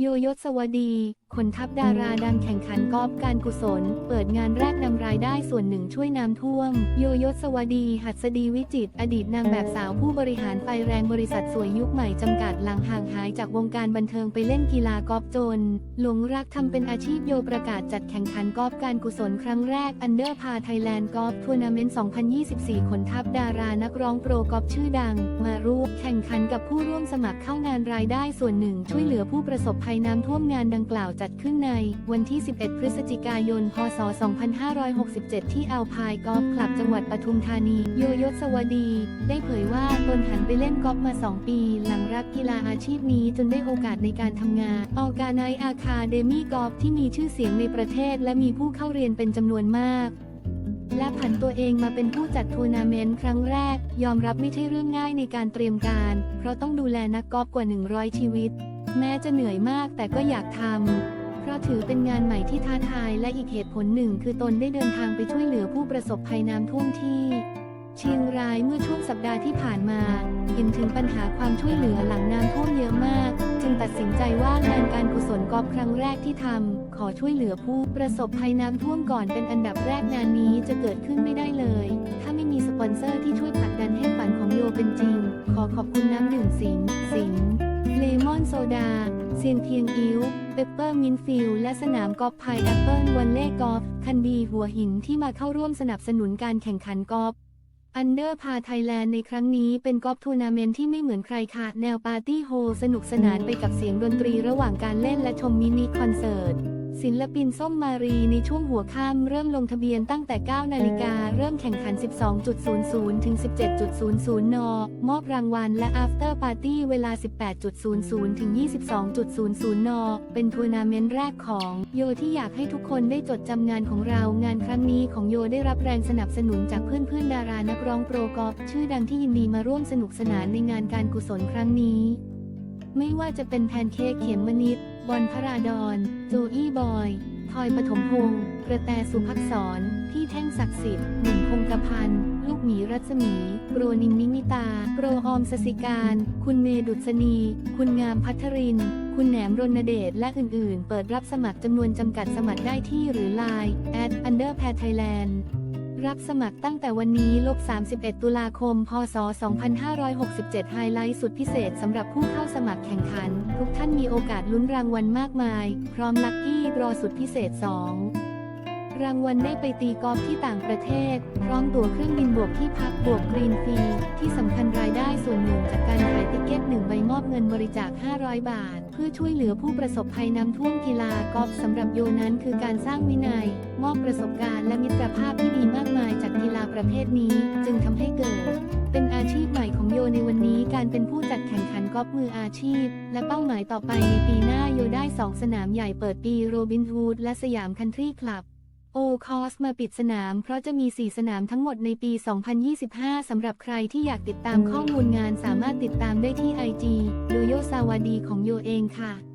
โยยศวดี คนทัพดาราดังแข่งขันกอล์ฟการกุศล เปิดงานแรกนำรายได้ส่วนหนึ่งช่วยน้ำท่วม โยยศวดี หัสดีวิจิต อดีตนางแบบสาวผู้บริหารไฟแรงบริษัทสวยยุคใหม่จำกัดหลังห่างหายจากวงการบันเทิงไปเล่นกีฬากอล์ฟจน หลงรักทำเป็นอาชีพโยประกาศจัดแข่งขันกอล์ฟการกุศลครั้งแรกอันเดอร์พาไทยแลนด์กอล์ฟทัวร์นาเมนต์ 2024 คนทัพดารานักร้องโปรกอล์ฟชื่อดัง มาร่วมแข่งขันกับผู้ร่วมสมัครเข้างานรายได้ส่วนหนึ่งช่วยเหลือผู้ประสบภัยภัยน้ำท่วมงานดังกล่าวจัดขึ้นใน วันที่ 11 พฤศจิกายน พศ 2567 ที่อัลพายกอล์ฟคลับจังหวัดปทุมธานี โยยศสวัสดี ได้เผยว่าตนหันไปเล่นกอล์ฟมา 2 ปี หลังรักกีฬาอาชีพนี้จนได้โอกาสในการทำงานออกาไนอาคาเดมี่กอล์ฟที่มีชื่อเสียงในประเทศ และมีผู้เข้าเรียนเป็นจำนวนมากและผันตัวเองมาเป็นผู้จัดทัวร์นาเมนต์ครั้งแรก ยอมรับไม่ใช่เรื่องง่ายในการเตรียมการ เพราะต้องดูแลนักกอล์ฟกว่า 100 ชีวิต แม้จะเหนื่อยมากแต่ก็อยากทำ เพราะถือเป็นงานใหม่ที่ท้าทายและอีกเหตุผลหนึ่ง คือตนได้เดินทางไปช่วยเหลือผู้ประสบภัยน้ำท่วมที่เชียงรายเมื่อช่วงสัปดาห์ที่ผ่านมา เห็นถึงปัญหาความช่วยเหลือหลังน้ำท่วมเยอะมาก จึงตัดสินใจว่างานการกุศลกอบครั้งแรกที่ทำขอช่วยเหลือผู้ประสบภัยน้ำท่วมก่อนเป็นอันดับแรกงานนี้จะเกิดขึ้นไม่ได้เลย ถ้าไม่มีสปอนเซอร์ที่ช่วยผลักดันให้ฝันของโยเป็นจริง ขอขอบคุณน้ำดื่มสิงสิง มอนโซดา เซียนเพียงอิ้ว เปปเปอร์มินฟิลและสนามกอล์ฟไพแอปเปิลวันเล่กอล์ฟคันดีหัวหินที่มาเข้าร่วมสนับสนุนการแข่งขันกอล์ฟอันเดอร์พาไทยแลนด์ในครั้งนี้เป็นกอล์ฟทัวร์นาเมนต์ที่ไม่เหมือนใครค่ะ แนวปาร์ตี้โฮลสนุกสนานไปกับเสียงดนตรีระหว่างการเล่นและชมมินิคอนเสิร์ต ศิลปินส้มมารีในช่วงหัวค่ำเริ่มลงทะเบียนตั้งแต่ 9 นาฬิกา เริ่มแข่งขัน 12.00 ถึง 17.00 น มอบรางวัลและ after party เวลา 18.00 ถึง 22.00 น เป็นทัวร์นาเมนต์แรกของโยที่อยากให้ทุกคนได้จดจำงานของเรา งานครั้งนี้ของโยได้รับแรงสนับสนุนจากเพื่อนๆ ดารานักร้องโปรกอล์ฟชื่อดังที่ยินดีมาร่วมสนุกสนานในงานการกุศลครั้งนี้ ไม่ว่าจะเป็นแพนเค้กเขมมนิด บอลพระราดอนโจอี้บอย ทอยปฐมพงศ์กระแตสุภักษร พี่แท่งศักดิ์สิทธิ์ หนุ่มคงกระพัน ลูกหมีรัศมี โปรนินนิมิตา โปรออมสสิการ คุณเมดุษณี คุณงามพัทริน คุณแหนมรณเดช และอื่น ๆ เปิดรับสมัครจำนวนจำกัดสมัครได้ที่หรือ Line at under p a t Thailand รับสมัครตั้งแต่วันนี้ลบ 31 ตุลาคม พศ 2567 ไฮไลท์สุดพิเศษสำหรับผู้เข้าสมัครแข่งขัน ทุกท่านมีโอกาสลุ้นรางวัลมากมาย พร้อมลัคกี้รอสุดพิเศษ 2 รางวัลได้ไปตีกอล์ฟที่ต่างประเทศ พร้อมตั๋วเครื่องบินบวกที่พักบวกกรีนฟรี ที่สำคัญรายได้ส่วนหนึ่งจากการขายติ๊กเก็ตหนึ่งใบมอบเงินบริจาค 500 บาท เพื่อช่วยเหลือผู้ประสบภัยน้ำท่วมกีฬากอล์ฟสำหรับโยนั้นคือการสร้างวินัย มอบประสบการณ์และมิตรภาพที่ดีมากมายจากกีฬาประเภทนี้ จึงทำให้เกิด เป็นอาชีพใหม่ของโยในวันนี้การเป็นผู้จัดแข่งขันกอล์ฟมืออาชีพ และเป้าหมายต่อไปในปีหน้าโยได้ 2 สนามใหญ่เปิดปีโรบินฮูดและสยามคันทรีคลับ โอคอสมาปิดสนาม เพราะจะมี 4 สนามทั้งหมดในปี 2025 สำหรับใครที่อยากติดตามข้อมูลงานสามารถติดตามได้ที่ IG โยโยซาวาดีของโยเองค่ะ